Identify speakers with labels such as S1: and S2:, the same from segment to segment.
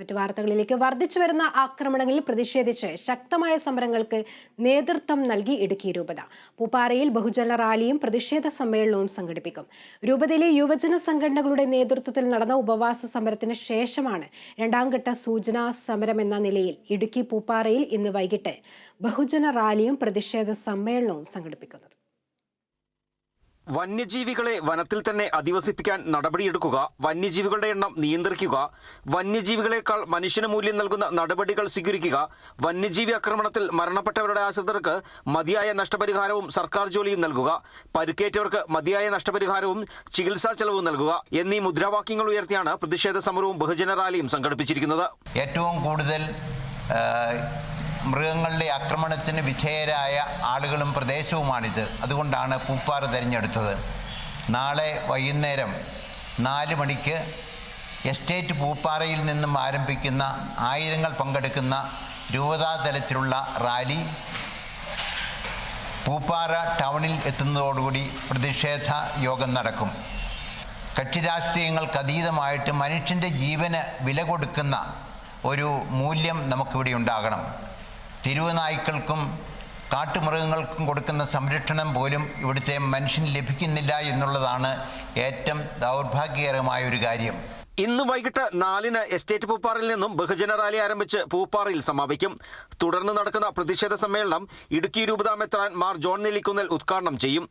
S1: മറ്റു വാർത്തകളിലേക്ക് വർദ്ധിച്ചു വരുന്ന ആക്രമണങ്ങളിൽ പ്രതിഷേധിച്ച് ശക്തമായ സമരങ്ങൾക്ക് നേതൃത്വം നൽകി ഇടുക്കി രൂപത. പൂപ്പാറയിൽ ബഹുജന റാലിയും പ്രതിഷേധ സമ്മേളനവും സംഘടിപ്പിക്കും. രൂപതയിലെ യുവജന സംഘടനകളുടെ നേതൃത്വത്തിൽ നടന്ന ഉപവാസ സമരത്തിന് ശേഷമാണ് രണ്ടാം ഘട്ട സൂചനാ സമരം എന്ന നിലയിൽ ഇടുക്കി പൂപ്പാറയിൽ ഇന്ന് വൈകിട്ട് ബഹുജന റാലിയും പ്രതിഷേധ സമ്മേളനവും സംഘടിപ്പിക്കുന്നത്.
S2: വന്യജീവികളെ വനത്തിൽ തന്നെ അധിവസിപ്പിക്കാൻ നടപടിയെടുക്കുക വന്യജീവികളുടെ എണ്ണം നിയന്ത്രിക്കുക വന്യജീവികളെക്കാൾ മനുഷ്യന് മൂല്യം നൽകുന്ന നടപടികൾ സ്വീകരിക്കുക വന്യജീവി ആക്രമണത്തിൽ മരണപ്പെട്ടവരുടെ ആശ്രിതർക്ക് മതിയായ നഷ്ടപരിഹാരവും സർക്കാർ ജോലിയും നൽകുക പരിക്കേറ്റവർക്ക് മതിയായ നഷ്ടപരിഹാരവും ചികിത്സാ ചെലവും നൽകുക എന്നീ മുദ്രാവാക്യങ്ങൾ ഉയർത്തിയാണ് പ്രതിഷേധ സമരവും ബഹുജന റാലിയും സംഘടിപ്പിച്ചിരിക്കുന്നത്.
S3: ഏറ്റവും കൂടുതൽ മൃഗങ്ങളുടെ ആക്രമണത്തിന് വിധേയരായ ആളുകളും പ്രദേശവുമാണിത്. അതുകൊണ്ടാണ് പൂപ്പാറ തിരഞ്ഞെടുത്തത്. നാളെ വൈകുന്നേരം നാല് മണിക്ക് എസ്റ്റേറ്റ് പൂപ്പാറയിൽ നിന്നും ആരംഭിക്കുന്ന ആയിരങ്ങൾ പങ്കെടുക്കുന്ന രൂപതാതലത്തിലുള്ള റാലി പൂപ്പാറ ടൗണിൽ എത്തുന്നതോടുകൂടി പ്രതിഷേധ യോഗം നടക്കും. കക്ഷി രാഷ്ട്രീയങ്ങൾക്ക് അതീതമായിട്ട് മനുഷ്യന്റെ ജീവന് വില കൊടുക്കുന്ന ഒരു മൂല്യം നമുക്കിവിടെ ഉണ്ടാകണം. തെരുവ് നായ്ക്കൾക്കും കാട്ടുമൃഗങ്ങൾക്കും കൊടുക്കുന്ന സംരക്ഷണം പോലും ഇവിടുത്തെ മനുഷ്യന് ലഭിക്കുന്നില്ല എന്നുള്ളതാണ് ഏറ്റവും ദൗർഭാഗ്യകരമായ ഒരു കാര്യം.
S2: ഇന്ന് വൈകിട്ട് നാലിന് എസ്റ്റേറ്റ് പൂപ്പാറിൽ നിന്നും ബഹുജന റാലി ആരംഭിച്ച് പൂപ്പാറിൽ സമാപിക്കും. തുടർന്ന് നടക്കുന്ന പ്രതിഷേധ സമ്മേളനം ഇടുക്കി രൂപതാമെത്രാൻ മാർ ജോൺ നെല്ലിക്കുന്നൽ ഉദ്ഘാടനം ചെയ്യും.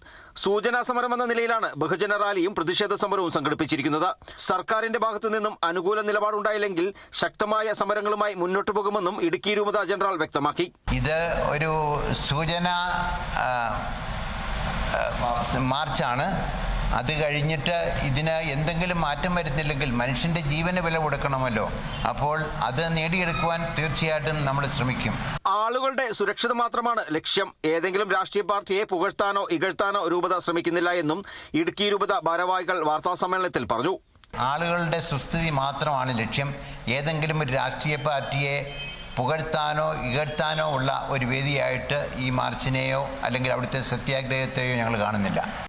S2: സൂചനാ സമരം എന്ന നിലയിലാണ് ബഹുജന റാലിയും പ്രതിഷേധ സമരവും സംഘടിപ്പിച്ചിരിക്കുന്നത്. സർക്കാരിന്റെ ഭാഗത്തു നിന്നും അനുകൂല നിലപാടുണ്ടായില്ലെങ്കിൽ ശക്തമായ സമരങ്ങളുമായി മുന്നോട്ടു പോകുമെന്നും ഇടുക്കി രൂപത ജനറൽ വ്യക്തമാക്കി.
S3: ഇത് ഒരു സൂചന മാർച്ചാണ്. അത് കഴിഞ്ഞിട്ട് ഇതിന് എന്തെങ്കിലും മാറ്റം വരുന്നില്ലെങ്കിൽ മനുഷ്യന്റെ ജീവന് വില കൊടുക്കണമല്ലോ. അപ്പോൾ അത് നേടിയെടുക്കുവാൻ തീർച്ചയായിട്ടും നമ്മൾ ശ്രമിക്കും.
S2: ആളുകളുടെ സുരക്ഷിത മാത്രമാണ് ലക്ഷ്യം. ഏതെങ്കിലും രാഷ്ട്രീയ പാർട്ടിയെ പുകഴ്ത്താനോ ഇകഴ്ത്താനോ രൂപത ശ്രമിക്കുന്നില്ല എന്നും ഇടുക്കി രൂപത ഭാരവാഹികൾ വാർത്താസമ്മേളനത്തിൽ പറഞ്ഞു.
S3: ആളുകളുടെ സുസ്ഥിതി മാത്രമാണ് ലക്ഷ്യം. ഏതെങ്കിലും ഒരു രാഷ്ട്രീയ പാർട്ടിയെ പുകഴ്ത്താനോ ഇകഴ്ത്താനോ ഉള്ള ഒരു വേദിയായിട്ട് ഈ മാർച്ചിനെയോ അല്ലെങ്കിൽ അവിടുത്തെ സത്യാഗ്രഹത്തെയോ ഞങ്ങൾ കാണുന്നില്ല.